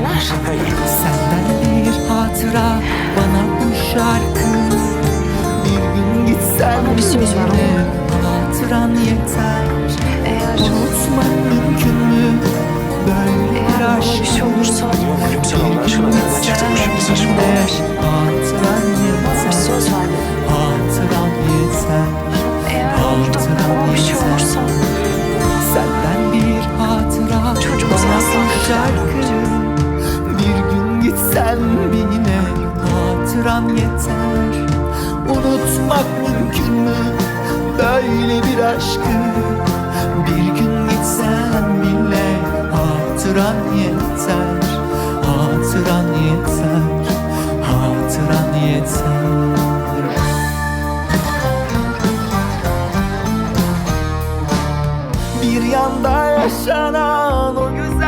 Taner. Senden bir hatıra bana bu şarkı. Bir gün gitsen Ama bir söz var bile Hatıran yeter. Eğer Unutmak mümkün mü? Böyle bir eğer bir şey olursa. Gülümser Allah aşkına nereden çıktı unutmam yeter. Unutmak mümkün mü? Böyle bir aşkı Bir gün gitsen bile hatıran yeter. Hatıran yeter, hatıran yeter. Bir yanda yaşanan o güzel